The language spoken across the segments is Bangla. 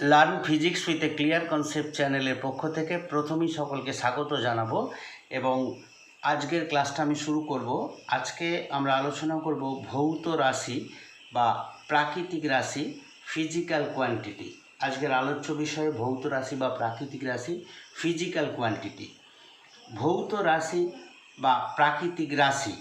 Learn physics with a clear concept চ্যানেলের পক্ষ থেকে প্রথমেই সকলকে স্বাগত জানাব এবং আজকের ক্লাসটা আমি শুরু করব। আজকে আমরা আলোচনা করব ভৌত রাশি বা প্রাকৃতিক রাশি ফিজিক্যাল কোয়ান্টিটি আজকের আলোচ্য বিষয়ে ভৌত রাশি বা প্রাকৃতিক রাশি ফিজিক্যাল কোয়ান্টিটি ভৌত রাশি বা প্রাকৃতিক রাশি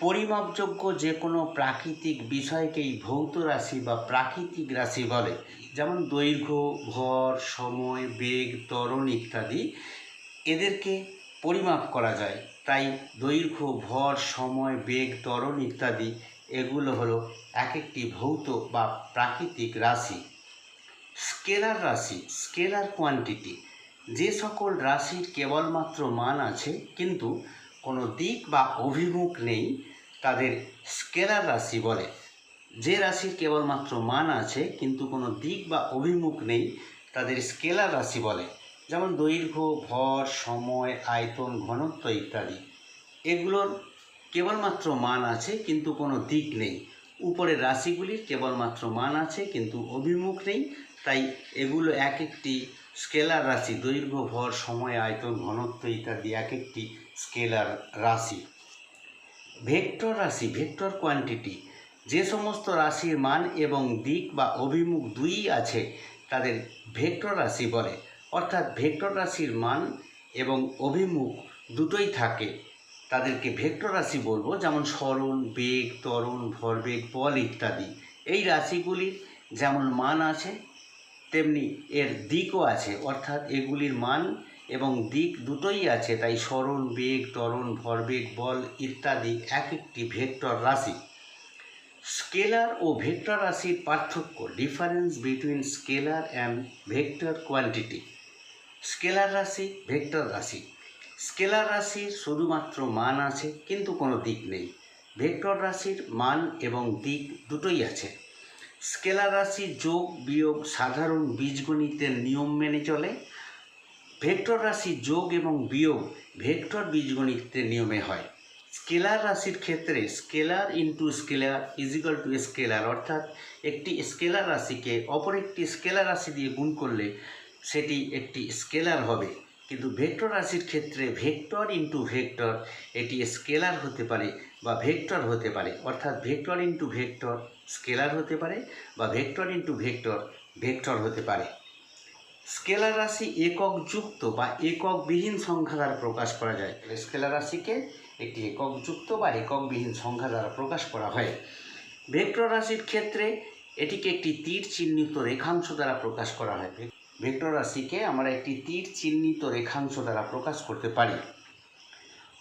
পরিমাপযোগ্য যে কোনো প্রাকৃতিক বিষয়কেই ভৌত রাশি বা প্রাকৃতিক রাশি বলে। যেমন দৈর্ঘ্য, ভর, সময়, বেগ, ত্বরণ ইত্যাদি এদেরকে পরিমাপ করা যায়। তাই দৈর্ঘ্য, ভর, সময়, বেগ, ত্বরণ ইত্যাদি এগুলো হলো এক একটি ভৌত বা প্রাকৃতিক রাশি। স্কেলার রাশি, স্কেলার কোয়ান্টিটি। যে সকল রাশির কেবলমাত্র মান আছে, কিন্তু কোনো দিক বা অভিমুখ নেই, তাদের স্কেলার রাশি বলে। যে রাশির কেবলমাত্র মান আছে, কিন্তু কোনো দিক বা অভিমুখ নেই, তাদের স্কেলার রাশি বলে। যেমন দৈর্ঘ্য, ভর, সময়, আয়তন, ঘনত্ব ইত্যাদি। এগুলোর কেবলমাত্র মান আছে, কিন্তু কোনো দিক নেই। উপরের রাশিগুলির কেবলমাত্র মান আছে, কিন্তু অভিমুখ নেই তাই এগুলো এক একটি স্কেলার রাশি, দৈর্ঘ্য, ভর, সময়, আয়তন, ঘনত্ব ইত্যাদি এক একটি স্কেলার রাশি। ভেক্টর রাশি, ভেক্টর কোয়ান্টিটি, যে সমস্ত রাশির মান এবং দিক বা অভিমুখ দুই আছে, তাদের ভেক্টর রাশি বলে। অর্থাৎ ভেক্টর রাশির মান এবং অভিমুখ দুটোই থাকে। তাদেরকে ভেক্টর রাশি বলব, যেমন সরণ বেগ, ত্বরণ, ভরবেগ, বল ইত্যাদি। এই রাশিগুলির যেমন মান আছে তেমনি এর দিকও আছে, অর্থাৎ এগুলির মান এবং দিক দুটোই আছে, তাই সরণ বেগ, ত্বরণ, ভরবেগ, বল ইত্যাদি এক একটি ভেক্টর রাশি। স্কেলার ও ভেক্টর রাশির পার্থক্য difference between scalar and vector quantity scalar রাশি, ভেক্টর রাশি। স্কেলার রাশির শুধুমাত্র মান আছে, কিন্তু কোনো দিক নেই। ভেক্টর রাশির মান এবং দিক দুটোই আছে। স্কেলার রাশি যোগ বিয়োগ সাধারণ বীজগণিতের নিয়ম মেনে চলে। ভেক্টর রাশি যোগ এবং বিয়োগ ভেক্টর বীজগণিতের নিয়মে হয়। স্কেলার রাশির ক্ষেত্রে scalar into scalar is equal to scalar অর্থাৎ একটি স্কেলার রাশিকে অপর একটি স্কেলার রাশি দিয়ে গুণ করলে সেটি একটি স্কেলার হবে। কিন্তু ভেক্টর রাশির ক্ষেত্রে ভেক্টর ইন্টু ভেক্টর, এটি স্কেলার হতে পারে বা ভেক্টর হতে পারে। অর্থাৎ ভেক্টর ইন্টু ভেক্টর স্কেলার হতে পারে বা ভেক্টর ইন্টু ভেক্টর ভেক্টর হতে পারে। স্কেলার রাশি একক যুক্ত বা একক বিহীন সংখ্যা দ্বারা প্রকাশ করা যায়। স্কেলার রাশিকে একটি একক যুক্ত বা একক বিহীন সংখ্যা দ্বারা প্রকাশ করা হয়। ভেক্টর রাশির ক্ষেত্রে এটিকে একটি তীর চিহ্নিত রেখাংশ দ্বারা প্রকাশ করা হয়। ভেক্টর রাশিকে আমরা একটি তীর চিহ্নিত রেখাংশ দ্বারা প্রকাশ করতে পারি।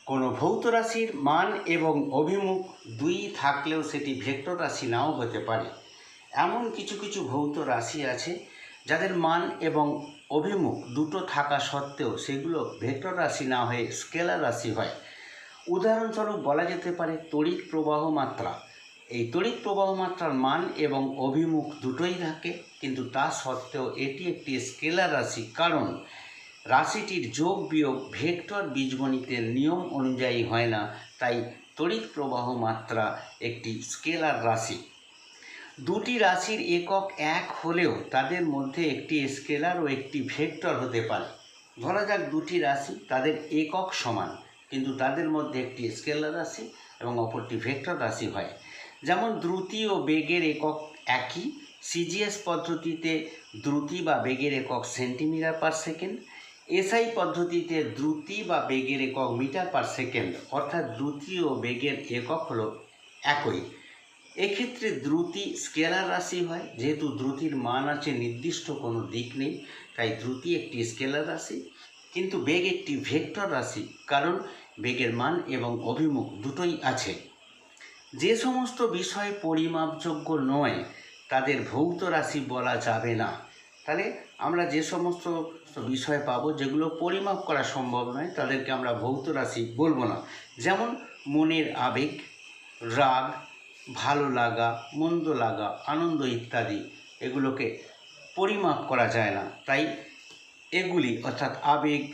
কোনো ভৌত রাশির মান এবং অভিমুখ দুই থাকলেও সেটি ভেক্টর রাশি নাও হতে পারে। এমন কিছু কিছু ভৌত রাশি আছে যাদের মান এবং অভিমুখ দুটো থাকা সত্ত্বেও সেগুলো ভেক্টর রাশি না হয়ে স্কেলার রাশি হয়। উদাহরণস্বরূপ বলা যেতে পারে তড়িৎ প্রবাহ মাত্রা। এই তড়িৎ প্রবাহ মাত্রার মান এবং অভিমুখ দুটোই থাকে, কিন্তু তা সত্ত্বেও এটি একটি স্কেলার রাশি, কারণ রাশিটির যোগ বিয়োগ ভেক্টর বীজগণিতের নিয়ম অনুযায়ী হয় না, তাই তড়িৎ প্রবাহ মাত্রা একটি স্কেলার রাশি। দুটি রাশির একক এক হলেও তাদের মধ্যে একটি স্কেলার ও একটি ভেক্টর হতে পারে। ধরা যাক দুটি রাশি তাদের একক সমান, কিন্তু তাদের মধ্যে একটি স্কেলার রাশি এবং অপরটি ভেক্টর রাশি হয়। যেমন দ্রুতি ও বেগের একক একই সিজিএস পদ্ধতিতে দ্রুতি বা বেগের একক সেন্টিমিটার পার সেকেন্ড এসআই পদ্ধতিতে দ্রুতি বা বেগের একক মিটার পার সেকেন্ড, অর্থাৎ দ্রুতি ও বেগের একক হলো একই। এক্ষেত্রে দ্রুতি স্কেলার রাশি হয়, যেহেতু দ্রুতির মান আছে নির্দিষ্ট, কোনো দিক নেই, তাই দ্রুতি একটি স্কেলার রাশি, কিন্তু বেগ একটি ভেক্টর রাশি, কারণ বেগের মান এবং অভিমুখ দুটোই আছে। যে সমস্ত বিষয় পরিমাপযোগ্য নয়, তাদের ভৌত রাশি বলা যাবে না। তাহলে আমরা যে সমস্ত বিষয় পাবো, যেগুলো পরিমাপ করা সম্ভব নয়, তাদেরকে আমরা ভৌত রাশি বলব না। যেমন মনের আবেগ, রাগ, ভালো লাগা, মন্দ লাগা, আনন্দ ইত্যাদি, এগুলোকে পরিমাপ করা যায় না। তাই এগুলি অর্থাৎ আবেগ,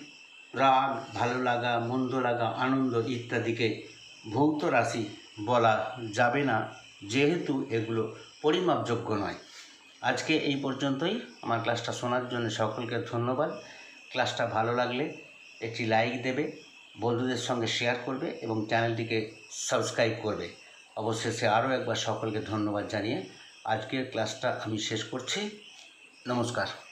রাগ, ভালো লাগা, মন্দ লাগা, আনন্দ ইত্যাদিকে ভৌত রাশি বলা যাবে না, যেহেতু এগুলো পরিমাপযোগ্য নয়। আজকে এই পর্যন্তই। আমার ক্লাসটা শোনার জন্য সকলকে ধন্যবাদ। ক্লাসটা ভালো লাগলে একটি লাইক দেবে, বন্ধুদের সঙ্গে শেয়ার করবে এবং চ্যানেলটিকে সাবস্ক্রাইব করবে। অবশেষে আরও একবার সকলকে ধন্যবাদ জানিয়ে আজকের ক্লাসটা আমি শেষ করছি। নমস্কার।